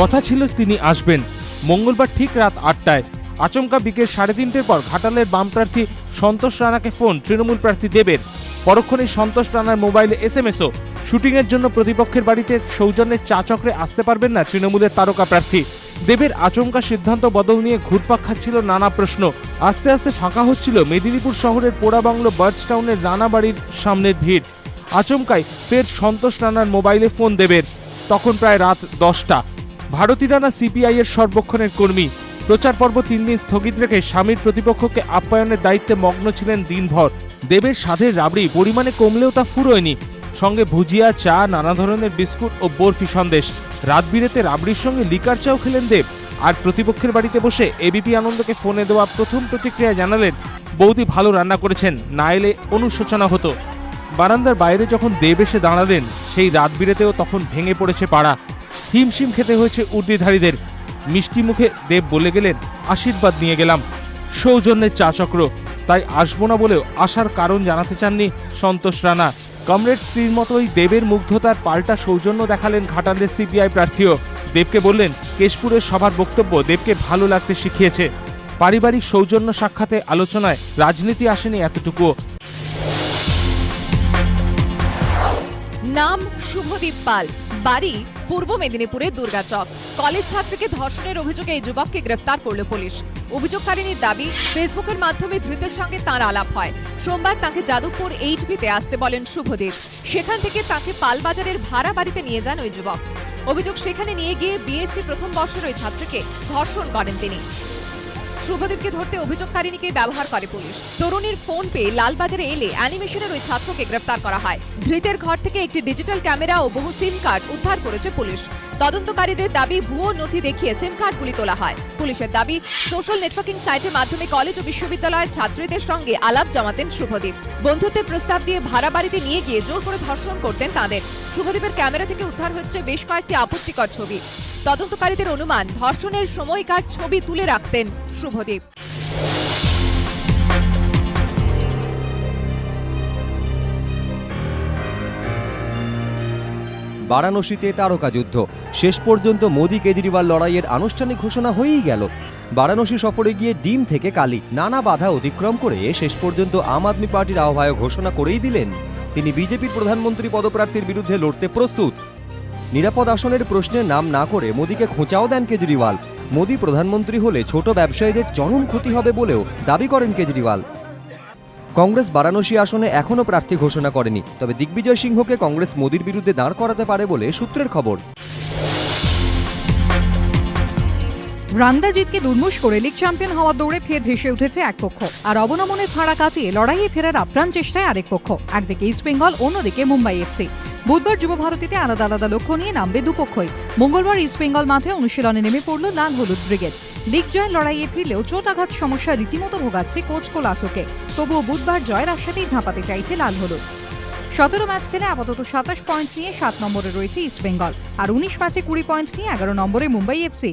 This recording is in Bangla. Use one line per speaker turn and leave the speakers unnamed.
কথা ছিল তিনি আসবেন। মঙ্গলবার ঠিক রাত আটটায়। আচমকা বিকেল সাড়ে তিনটের পর ঘাটালের বাম প্রার্থী সন্তোষ রানাকে ফোন তৃণমূল প্রার্থী দেবের। পরক্ষণেই সন্তোষ রানার মোবাইলে এস এম এসও শুটিংয়ের জন্য প্রতিপক্ষের বাড়িতে সৌজন্যের চা চক্রে আসতে পারবেন না তৃণমূলের তারকা প্রার্থী। দেবের আচমকা সিদ্ধান্ত বদল নিয়ে ঘুরপাক খাচ্ছিল নানা প্রশ্ন। আস্তে আস্তে ফাঁকা হচ্ছিল মেদিনীপুর শহরের পোড়াবাংলো বার্ডস টাউনের রানা বাড়ির সামনের ভিড়। আচমকায় ফের সন্তোষ রানার মোবাইলে ফোন দেবের। তখন প্রায় রাত দশটা। ভারতী রানা সিপিআই এর সর্বক্ষণের কর্মী। প্রচার পর্ব তিন দিন স্থগিত রেখে স্বামীর প্রতিপক্ষকে আপ্যায়নের দায়িত্বে মগ্ন ছিলেন দিনভর। দেবের সাধে রাবড়ি, পরিমাণে কমলেও তা ফুরোয়নি। সঙ্গে ভুজিয়া, চা, নানা ধরনের বিস্কুট ও বরফি সন্দেশ। রাত বিরেতে রাবড়ির সঙ্গে লিকার চাও খেলেন দেব। আর প্রতিপক্ষের বাড়িতে বসে এবিপি আনন্দকে ফোনে দেওয়া প্রথম প্রতিক্রিয়া জানালেন, বৌদি ভালো রান্না করেছেন, না এলে অনুশোচনা হতো। বারান্দার বাইরে যখন দেব এসে দাঁড়ালেন, সেই রাত বিরেতেও তখন ভেঙে পড়েছে পাড়া। হিমশিম খেতে হয়েছে উর্দিধারীদের মিষ্টি মুখে দেব বলে গেলেন, আশীর্বাদ নিয়ে গেলাম। সৌজন্যের চা চক্র, তাই আসব না বলেও আসার কারণ জানাতে চাননি সন্তোষ রানা। কমরেড স্ত্রীর মতোই দেবের মুগ্ধতার পাল্টা সৌজন্য দেখালেন ঘাটালের সিপিআই প্রার্থীও। দেবকে বললেন, কেশপুরের সবার বক্তব্য দেবকে ভালো লাগতে শিখিয়েছে। পারিবারিক সৌজন্য সাক্ষাতে আলোচনায় রাজনীতি আসেনি এতটুকুও।
নাম শুভদীপ পাল। বাড়ি পূর্ব মেদিনীপুরে দুর্গাচক কলেজ ছাত্রীকে ধর্ষণের অভিযোগে এই যুবককে গ্রেফতার করল পুলিশ। অভিযোগকারিনীর দাবি, ফেসবুকের মাধ্যমে ধৃতের সঙ্গে তাঁর আলাপ হয়। সোমবার তাকে যাদবপুর এইচবিতে আসতে বলেন শুভদীপ। সেখান থেকে তাকে পালবাজারের ভাড়া বাড়িতে নিয়ে যান ওই যুবক। অভিযোগ সেখানে নিয়ে গিয়ে বিএসসি প্রথম বর্ষের ওই ছাত্রীকে ধর্ষণ করেন তিনি। শুভদীপকে ধরতে অভিযোগকারিনীকে ব্যবহার করে পুলিশ। তরুণীর ফোন পেয়ে লালবাজারে এলে অ্যানিমেশনের ওই ছাত্রকে গ্রেফতার করা হয়। ধৃতের ঘর থেকে একটি ডিজিটাল ক্যামেরা ও বহু সিম কার্ড উদ্ধার করেছে পুলিশ। তদন্তকারীদের দাবি, ভুয়ো নথি দেখিয়ে সিম কার্ডগুলি তোলা হয়। পুলিশের দাবি, সোশ্যাল নেটওয়ার্কিং সাইটের মাধ্যমে কলেজ ও বিশ্ববিদ্যালয়ের ছাত্রীদের সঙ্গে আলাপ জমাতেন শুভদীপ। বন্ধুত্বের প্রস্তাব দিয়ে ভাড়া বাড়িতে নিয়ে গিয়ে জোর করে ধর্ষণ করতেন তাদের। শুভদীপের ক্যামেরা থেকে উদ্ধার হচ্ছে বেশ কয়েকটি আপত্তিকর ছবি। তদন্তকারীদের অনুমান, ধর্ষণের সময়কার ছবি তুলে রাখতেন শুভদীপ।
বারাণসীতে তারকা যুদ্ধ। শেষ পর্যন্ত মোদি কেজরিওয়াল লড়াইয়ের আনুষ্ঠানিক ঘোষণা হয়েই গেল। বারাণসী সফরে গিয়ে ডিম থেকে কালি, নানা বাধা অতিক্রম করে শেষ পর্যন্ত আম আদমি পার্টির আহ্বায়ক ঘোষণা করেই দিলেন। তিনি বিজেপির প্রধানমন্ত্রী পদপ্রার্থীর বিরুদ্ধে লড়তে প্রস্তুত। নিরাপদ আসনের প্রশ্নে নাম না করে মোদীকে খোঁচাও দেন কেজরিওয়াল। মোদী প্রধানমন্ত্রী হলে ছোট ব্যবসায়ীদের চরম ক্ষতি হবে বলেও দাবি করেন কেজরিওয়াল। কংগ্রেস বারাণসী আসনে এখনও প্রার্থী ঘোষণা করেনি, তবে দিগ্বিজয় সিংহকে কংগ্রেস মোদীর বিরুদ্ধে দাঁড় করাতে পারে বলে সূত্রের খবর।
রান্দাজিৎকে দুর্মুষ করে লিগ চ্যাম্পিয়ন হওয়ার দৌড়ে ফের ভেসে উঠেছে এক পক্ষ। আর অবনমনের ফাঁড়া কাটিয়ে লড়াইয়ে ফেরার আপ্রাণ চেষ্টায় আরেক পক্ষ। একদিকে ইস্ট বেঙ্গল, অন্যদিকে মুম্বাই এফসি। বুধবার যুব ভারতীতে আলাদা আলাদা লক্ষ্য নিয়ে নামবে দুপক্ষই। মঙ্গলবার ইস্ট বেঙ্গল মাঠে অনুশীলনে নেমে পড়ল লাল হলুদ ব্রিগেড। লিগ জয়ের লড়াইয়ে ফিরলেও চোট আঘাত সমস্যা রীতিমতো ভোগাচ্ছে কোচ কোলাসোকে। তবুও বুধবার জয়ের আশাতেই ঝাঁপাতে চাইছে লাল হলুদ। সতেরো ম্যাচ খেলে আপাতত সাতাশ পয়েন্ট নিয়ে সাত নম্বরে রয়েছে ইস্ট বেঙ্গল। আর উনিশ ম্যাচে কুড়ি পয়েন্ট নিয়ে এগারো নম্বরে মুম্বাই এফসি।